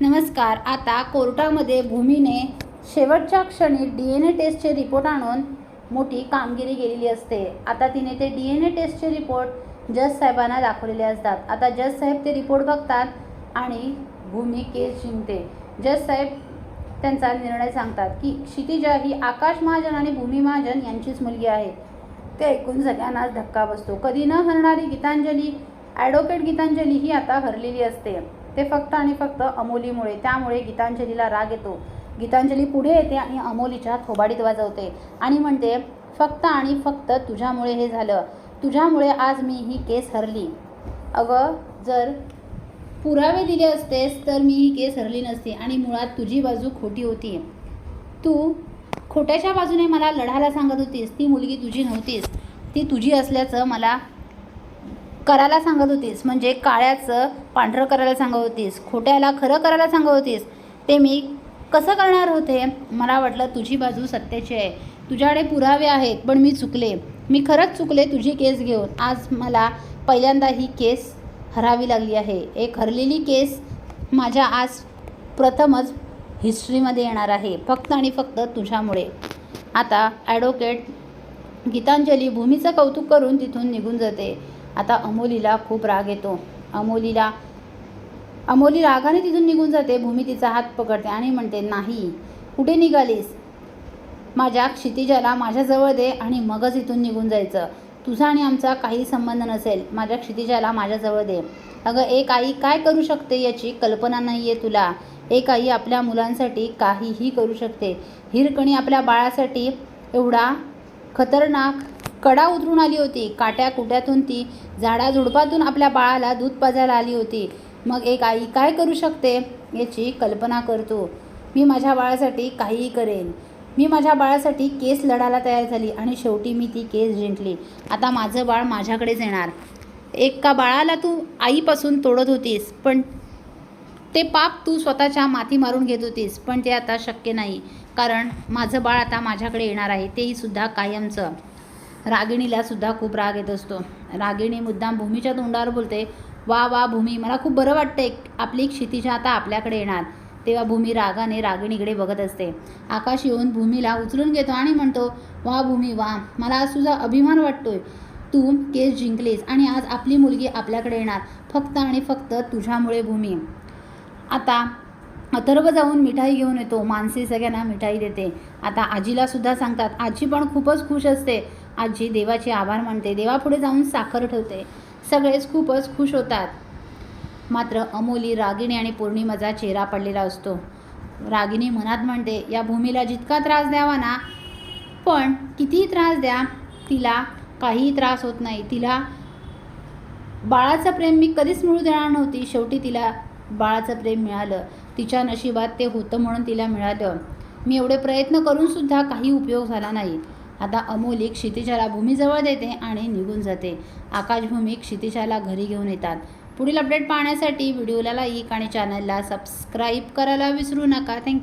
नमस्कार आता कोर्टामध्ये भूमीने शेवटच्या क्षणी डी एन ए टेस्टचे रिपोर्ट आणून मोठी कामगिरी केलेली असते. आता तिने ते डी एन ए टेस्टचे रिपोर्ट जज साहेबांना दाखवलेले असतात. आता जज साहेब ते रिपोर्ट बघतात आणि भूमी केस जिंकते. जज साहेब त्यांचा निर्णय सांगतात की क्षितिजा ही आकाश महाजन आणि भूमी महाजन यांचीच मुलगी आहे. ते ऐकून सगळ्यांनाच धक्का बसतो. कधी न हरणारी गीतांजली ॲडव्होकेट गीतांजली ही आता हरलेली असते. ते फक्त आणि फक्त अमोलीमुळे. त्यामुळे गीतांजलीला राग येतो. गीतांजली पुढे येते आणि अमोलीच्या थोबाडीत वाजवते आणि म्हणते फक्त आणि फक्त तुझ्यामुळे हे झालं. तुझ्यामुळे आज मी ही केस हरली. अगं जर पुरावे दिले असतेस तर मी ही केस हरली नसती आणि मुळात तुझी बाजू खोटी होती. तू खोट्याच्या बाजूने मला लढायला सांगत होतीस. ती मुलगी तुझी नव्हतीस. ती तुझी असल्याचं मला करायला सांगत होतीस. म्हणजे काळ्याचं पांढरं करायला सांगत होतीस. खोट्याला खरं करायला सांगत होतीस. ते मी कसं करणार होते? मला वाटलं तुझी बाजू सत्याची आहे. तुझ्याकडे पुरावे आहेत पण मी चुकले. मी खरंच चुकले तुझी केस घेऊन. आज मला पहिल्यांदा ही केस हरावी लागली आहे. एक हरलेली केस माझ्या आज प्रथमच हिस्ट्रीमध्ये येणार आहे. फक्त आणि फक्त तुझ्यामुळे. आता ॲडव्होकेट गीतांजली भूमीचं कौतुक करून तिथून निघून जाते. आता अमोलीला खूप राग येतो. अमोलीला अमोली रागाने तिथून निघून जाते भूमी तिचा हात पकडते आणि म्हणते नाही कुठे निघालीस? माझ्या क्षितिजाला माझ्याजवळ दे आणि मगच इथून निघून जायचं. तुझा आणि आमचा काही संबंध नसेल. माझ्या क्षितिजाला माझ्याजवळ दे. अगं एक आई काय करू शकते याची कल्पना नाही आहे तुला. एक आई आपल्या मुलांसाठी काहीही करू शकते. हिरकणी आपल्या बाळासाठी एवढा खतरनाक कडा उतरून आली होती. काट्या कुट्यातून ती झाडाझुडपातून आपल्या बाळाला दूध पाजायला आली होती. मग एक आई काय करू शकते याची कल्पना करतो. मी माझ्या बाळासाठी काहीही करेन. मी माझ्या बाळासाठी केस लढायला तयार झाली आणि शेवटी मी ती केस जिंकली. आता माझं बाळ माझ्याकडेच येणार. एका बाळाला तू आईपासून तोडत होतीस पण ते पाप तू स्वतःच्या माती मारून घेत होतीस पण ते आता शक्य नाही. कारण माझं बाळ आता माझ्याकडे येणार आहे तेही सुद्धा कायमचं. रागिणीला सुद्धा खूप राग येत असतो. रागिणी मुद्दाम भूमीच्या तोंडावर बोलते वा वा भूमी मला खूप बरं वाटतंय आपली क्षितिजा आता आपल्याकडे येणार. तेव्हा भूमी रागाने रागिणीकडे बघत असते. आकाश येऊन भूमीला उचलून घेतो आणि म्हणतो वा भूमी वा मला आज तुझा अभिमान वाटतोय. तू केस जिंकलीस आणि आज आपली मुलगी आपल्याकडे येणार फक्त आणि फक्त तुझ्यामुळे भूमी. आता अथर्व जाऊन मिठाई घेऊन येतो. मानसी सगळ्यांना मिठाई देते. आता आजीला सुद्धा सांगतात आजी पण खूपच खुश असते. आजी देवाचे आभार मानते. देवापुढे जाऊन साखर ठेवते. सगळेच खूपच खुश होतात. मात्र अमोली रागिणी आणि पौर्णिमाचा चेहरा पडलेला असतो. रागिणी मनात म्हणते या भूमीला जितका त्रास द्यावा ना पण कितीही त्रास द्या तिला काहीही त्रास होत नाही. तिला बाळाचं प्रेम मी कधीच मिळू देणार नव्हती. शेवटी तिला बाळाचं प्रेम मिळालं. तिच्या नशिबात ते होतं म्हणून तिला मिळालं. मी एवढे प्रयत्न करून सुद्धा काही उपयोग झाला नाही. आता अमोली क्षितिजाला भूमीजवळ देते आणि निघून जाते. आकाशभूमी क्षितिजाला घरी घेऊन येतात. पुढील अपडेट पाहण्यासाठी व्हिडिओला लाईक आणि चॅनलला सबस्क्राईब करायला विसरू नका. थँक्यू